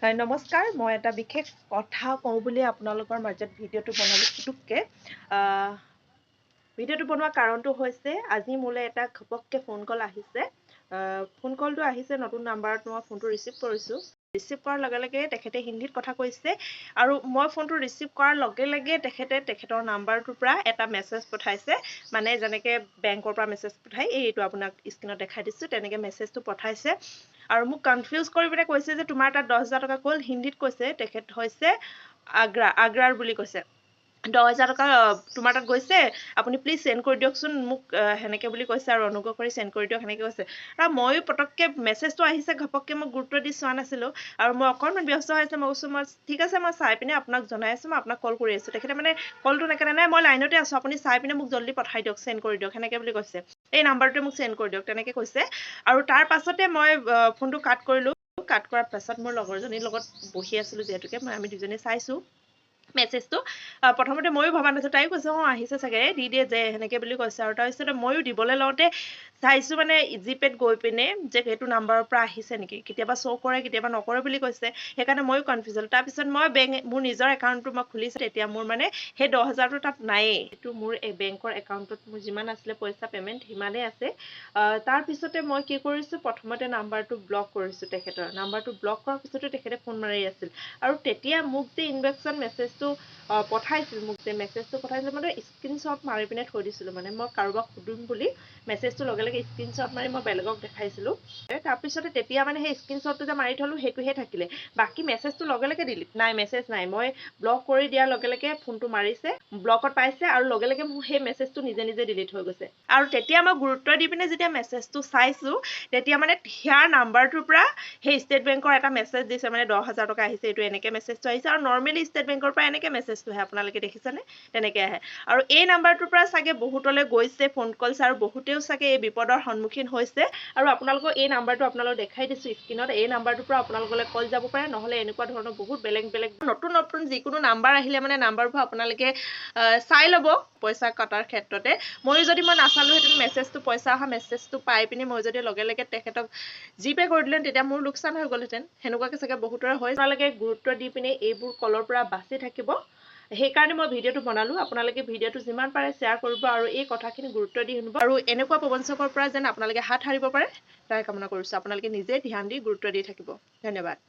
হয়, নমস্কাৰ মই এটা বিশেষ কথা কওঁ বুলি আপোনালোকৰ মাজত ভিডিঅ'টো বনালোঁ পুটুককৈ ভিডিঅ'টো বনোৱাৰ কাৰণটো হৈছে আজি মোলৈ এটা ঘপককৈ ফোন কল আহিছে। ফোন কলটো আহিছে নতুন নাম্বাৰত মই ফোনটো ৰিচিভ কৰিছোঁ। ৰিচিভ কৰাৰ লগে লগে তেখেতে হিন্দীত কথা কৈছে। আৰু মই ফোনটো ৰিচিভ কৰাৰ লগে লগে তেখেতে তেখেতৰ নাম্বাৰটোৰ পৰা এটা মেছেজ পঠাইছে। মানে যেনেকৈ বেংকৰ পৰা মেছেজ পঠায় এইটো আপোনাক স্ক্ৰীণত দেখাই দিছোঁ তেনেকৈ মেছেজটো পঠাইছে। আৰু মোক কনফিউজ কৰি পিনে কৈছে যে তোমাৰ তাত দহ হাজাৰ টকা গ'ল হিন্দীত কৈছে তেখেত হৈছে আগ্ৰা আগ্ৰাৰ বুলি কৈছে। দহ হাজাৰ টকা তোমাৰ তাত গৈছে আপুনি প্লিজ চেণ্ড কৰি দিয়কচোন মোক সেনেকৈ বুলি কৈছে আৰু অনুগ্ৰহ কৰি চেণ্ড কৰি দিয়ক সেনেকৈ কৈছে। আৰু ময়ো পটককৈ মেছেজটো আহিছে ঘপককৈ মই গুৰুত্ব দি চোৱা নাছিলোঁ। আৰু মই অকণমান ব্যস্ত হৈ আছে মই কৈছোঁ মই ঠিক আছে মই চাই পিনে আপোনাক জনাই আছোঁ মই আপোনাক কল কৰি আছোঁ। তেখেতে মানে কলটো নেকানে নাই মই লাইনতে আছোঁ আপুনি চাই পিনে মোক জল্দি পঠাই দিয়ক চেণ্ড কৰি দিয়ক সেনেকৈ বুলি কৈছে। এই নাম্বাৰটোৱে মোক চেণ্ড কৰি দিয়ক তেনেকৈ কৈছে। আৰু তাৰ পাছতে মই ফোনটো কাট কৰিলোঁ। কাট কৰাৰ পাছত মোৰ লগৰজনীৰ লগত বহি আছিলোঁ যিহেতুকে মই আমি দুজনী চাইছোঁ। মেছেজটো প্ৰথমতে ময়ো ভবা নাছিলোঁ তাইও কৈছে অঁ আহিছে চাগে দি দিয়ে যে সেনেকৈ বুলি কৈছে। আৰু তাৰপিছতে ময়ো দিবলৈ লওঁতে চাইছোঁ মানে জিপেত গৈ পিনে যে সেইটো নাম্বাৰৰ পৰা আহিছে নেকি কেতিয়াবা শ্ব' কৰে কেতিয়াবা নকৰে বুলি কৈছে। সেইকাৰণে ময়ো কনফিউজ হ'লোঁ। তাৰপিছত মই বেংক মোৰ নিজৰ একাউণ্টটো মই খুলিছোঁ তেতিয়া মোৰ মানে সেই দহ হাজাৰটো তাত নায়েই সেইটো মোৰ বেংকৰ একাউণ্টত মোৰ যিমান আছিলে পইচা পে'মেণ্ট সিমানেই আছে। তাৰপিছতে মই কি কৰিছোঁ প্ৰথমতে নাম্বাৰটো ব্লক কৰিছোঁ তেখেতৰ। নাম্বাৰটো ব্লক কৰাৰ পিছতো তেখেতে ফোন মাৰি আছিল। আৰু তেতিয়া মোক যে ইনভেকশ্যন মেছেজটো পঠাইছিল মোক যে মেছেজটো পঠাইছিল মই স্ক্ৰীনশ্বট মাৰি পিনে থৈ দিছিলোঁ মানে মই কাৰোবাক সুধিম বুলি মেছেজটো লগে লগে স্ক্ৰীনশ্বট মাৰি মই বেলেগক দেখাইছিলোঁ। তাৰপিছতে তেতিয়া মানে সেই স্ক্ৰীনশ্বটটো যে মাৰি থ'লোঁ সেইটোহে থাকিলে। বাকী মেছেজটো লগে লগে ডিলিট নাই মেছেজ নাই মই ব্লক কৰি দিয়াৰ লগে লগে ফোনটো মাৰিছে ব্লকত পাইছে আৰু লগে লগে মোৰ সেই মেছেজটো নিজে নিজে ডিলিট হৈ গৈছে। আৰু তেতিয়া মই গুৰুত্ব দি পিনে যেতিয়া মেছেজটো চাইছোঁ তেতিয়া মানে সেয়াৰ নাম্বাৰটোৰ পৰা সেই ষ্টেট বেংকৰ এটা মেছেজ দিছে মানে দহ হাজাৰ টকা আহিছে এইটো এনেকৈ মেছেজটো আহিছে। আৰু নৰ্মেলি ষ্টেট বেংকৰ পৰা এনেকৈ মেছেজটো আহে আপোনালোকে দেখিছেনে? তেনেকৈ আহে। আৰু এই নাম্বাৰটোৰ পৰা চাগে বহুতলৈ গৈছে ফোন কলছ আৰু বহুতেও চাগে এই বিপদৰ সন্মুখীন হৈছে। আৰু আপোনালোকক এই নাম্বাৰটো আপোনালোকক দেখাই দিছোঁ স্ক্ৰীণত এই নাম্বাৰটোৰ পৰা আপোনালোকলৈ কল যাব পাৰে নহ'লে এনেকুৱা ধৰণৰ বহুত বেলেগ বেলেগ নতুন নতুন যিকোনো নাম্বাৰ আহিলে মানে নাম্বাৰবোৰ আপোনালোকে চাই ল'ব পইচা কটাৰ ক্ষেত্ৰতে। ময়ো যদি মই নাচালোঁহেঁতেন মেছেজটো পইচা অহা মেছেজটো পাই পিনি মই যদি লগে লগে তেখেতক জিপে' কৰি দিলেন তেতিয়া মোৰ লোকচান হৈ গ'লহেঁতেন। সেনেকুৱাকৈ চাগে বহুতৰে হয়। আপোনালোকে গুৰুত্ব দি পিনে এইবোৰ কলৰ পৰা বাচি থাকিব। সেইকাৰণে মই ভিডিঅ'টো বনালোঁ। আপোনালোকে ভিডিঅ'টো যিমান পাৰে শ্বেয়াৰ কৰিব আৰু এই কথাখিনি গুৰুত্ব দি শুনিব। আৰু এনেকুৱা প্ৰবঞ্চকৰ পৰা যেন আপোনালোকে হাত সাৰিব পাৰে তাৰে কামনা কৰিছোঁ। আপোনালোকে নিজে ধ্যান দি গুৰুত্ব দি থাকিব। ধন্যবাদ।